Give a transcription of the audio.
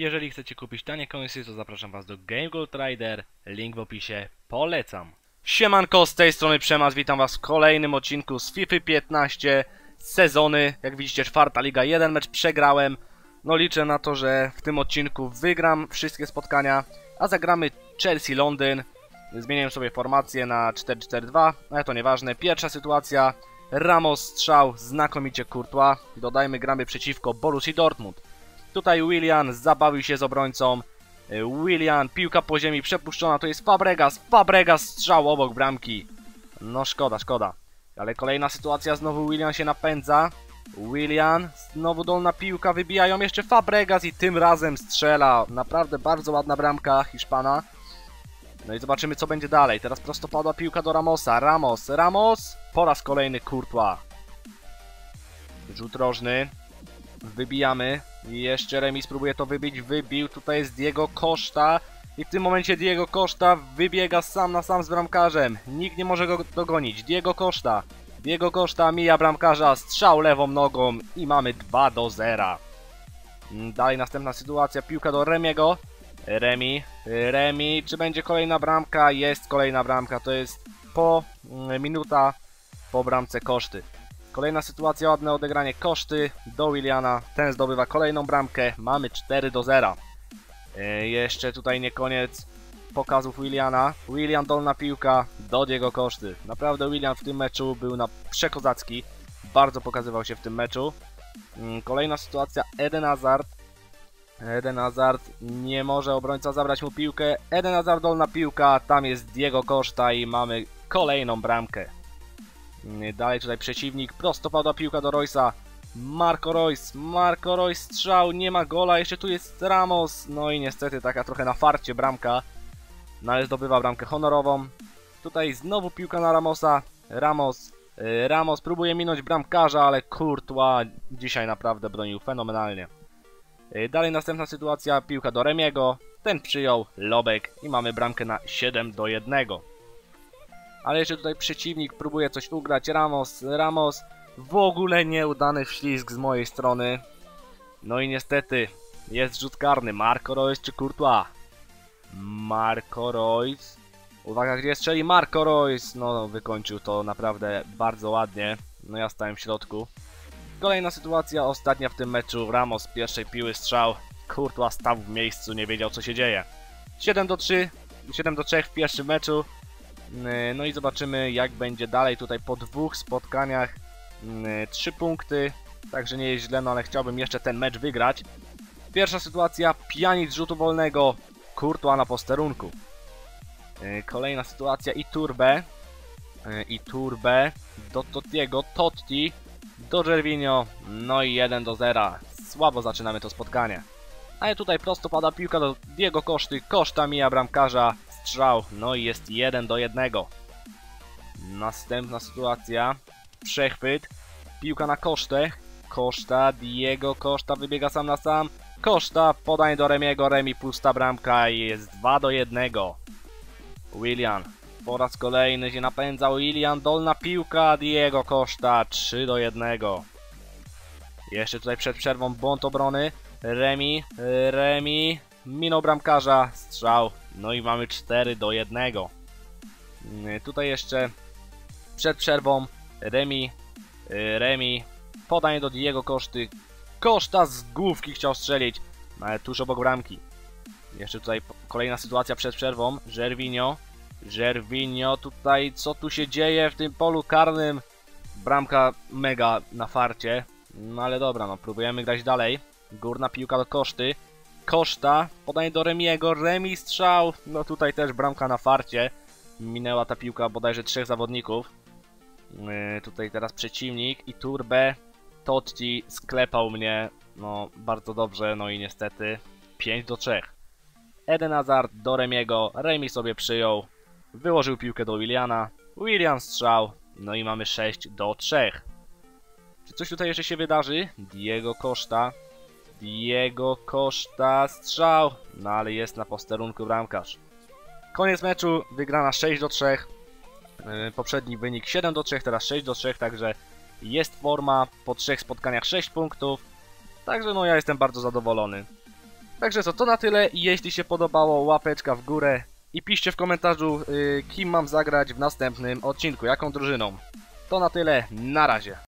Jeżeli chcecie kupić tanie końsy, to zapraszam Was do Game Gold Rider, link w opisie, polecam. Siemanko, z tej strony Przemas, witam Was w kolejnym odcinku z FIFA 15 sezony. Jak widzicie, czwarta liga, jeden mecz przegrałem. No liczę na to, że w tym odcinku wygram wszystkie spotkania, a zagramy Chelsea-Londyn. Zmieniłem sobie formację na 4-4-2, ale to nieważne. Pierwsza sytuacja, Ramos strzał, znakomicie Courtois. Dodajmy, gramy przeciwko Borussii Dortmund. Tutaj Willian zabawił się z obrońcą. Y, Willian, piłka po ziemi przepuszczona, to jest Fabregas. Fabregas strzał obok bramki. No szkoda, szkoda. Ale kolejna sytuacja, znowu Willian się napędza. Willian, znowu dolna piłka, wybijają jeszcze Fabregas i tym razem strzela. Naprawdę bardzo ładna bramka Hiszpana. No i zobaczymy co będzie dalej. Teraz prostopadła piłka do Ramosa. Ramos, Ramos, po raz kolejny Courtois. Rzut rożny. Wybijamy. Jeszcze remis próbuje to wybić. Wybił. Tutaj jest Diego Costa. I w tym momencie Diego Costa wybiega sam na sam z bramkarzem. Nikt nie może go dogonić. Diego Costa. Diego Costa mija bramkarza. Strzał lewą nogą. I mamy 2 do 0. Mm, Dalej następna sytuacja. Piłka do Remiego. Remi. Remi. Czy będzie kolejna bramka? Jest kolejna bramka. To jest po mm, minuta po bramce koszty. Kolejna sytuacja, ładne odegranie koszty do Williana. Ten zdobywa kolejną bramkę. Mamy 4 do 0. E, jeszcze tutaj nie koniec pokazów Williana. Willian dolna piłka do Diego Koszty. Naprawdę Willian w tym meczu był na przekozacki. Bardzo pokazywał się w tym meczu. Mm, Kolejna sytuacja, Eden Hazard. Eden Hazard nie może obrońca zabrać mu piłkę. Eden Hazard dolna piłka, tam jest Diego Koszta i mamy kolejną bramkę. Mm, Dalej tutaj przeciwnik, prosto pada piłka do Roysa. Marco Royce, Marco Royce strzał, nie ma gola, jeszcze tu jest Ramos. No i niestety taka trochę na farcie bramka. No ale zdobywa bramkę honorową. Tutaj znowu piłka na Ramosa. Ramos, y, Ramos próbuje minąć bramkarza, ale Courtois dzisiaj naprawdę bronił fenomenalnie. Y, Dalej następna sytuacja, piłka do Remiego. Ten przyjął, Lobek i mamy bramkę na 7 do 1. Ale jeszcze tutaj przeciwnik próbuje coś ugrać. Ramos, Ramos. W ogóle nieudany wślizg z mojej strony. No i niestety jest rzut karny. Marco Reus czy Courtois? Marco Reus. Uwaga, gdzie strzeli Marco Reus. No, wykończył to naprawdę bardzo ładnie. No ja stałem w środku. Kolejna sytuacja, ostatnia w tym meczu. Ramos pierwszej piły strzał. Courtois stał w miejscu, nie wiedział co się dzieje. 7 do 3, 7 do 3 w pierwszym meczu. Yy, No i zobaczymy jak będzie dalej tutaj po dwóch spotkaniach. Yy, Trzy punkty, także nie jest źle, no ale chciałbym jeszcze ten mecz wygrać. Pierwsza sytuacja, Pjanic z rzutu wolnego, Courtois na posterunku. Yy, Kolejna sytuacja, Iturbe. Yy, Iturbe do Tottiego, Totti do Gervinho, no i 1 do 0. Słabo zaczynamy to spotkanie. Ale tutaj prosto pada piłka do Diego Koszty, Koszta mija bramkarza, strzał, no i jest 1 do 1. Następna sytuacja, przechwyt, piłka na Kosztę, Koszta, Diego Koszta wybiega sam na sam, Koszta, podanie do Remiego, Remi pusta bramka i jest 2 do 1. Willian po raz kolejny się napędzał, Willian, dolna piłka, Diego Koszta, 3 do 1. Jeszcze tutaj przed przerwą błąd obrony, Remi, Remi, minął bramkarza, strzał, no i mamy 4 do 1. Mm, Tutaj jeszcze przed przerwą Remi, y, Remi, podanie do Diego Koszty. Koszta z główki chciał strzelić, no ale tuż obok bramki. Jeszcze tutaj kolejna sytuacja przed przerwą. Żerwinio. Żerwinio, tutaj co tu się dzieje w tym polu karnym? Bramka mega na farcie. No ale dobra, no próbujemy grać dalej. Górna piłka do Koszty. Koszta, podanie do Remiego, Remi strzał. No tutaj też bramka na farcie. Minęła ta piłka bodajże trzech zawodników. Yy, tutaj teraz przeciwnik i Turbe. Totti sklepał mnie. No bardzo dobrze, no i niestety 5 do 3. Eden Hazard do Remiego, Remi sobie przyjął. Wyłożył piłkę do Williana. Willian strzał. No i mamy 6 do 3. Czy coś tutaj jeszcze się wydarzy? Diego Costa. Diego Costa strzał. No ale jest na posterunku bramkarz. Koniec meczu, wygrana 6 do 3. Yy, Poprzedni wynik 7 do 3, teraz 6 do 3, także jest forma po trzech spotkaniach 6 punktów. Także no ja jestem bardzo zadowolony. Także co, to na tyle. Jeśli się podobało, łapeczka w górę. I piszcie w komentarzu, y, kim mam zagrać w następnym odcinku, jaką drużyną. To na tyle, na razie.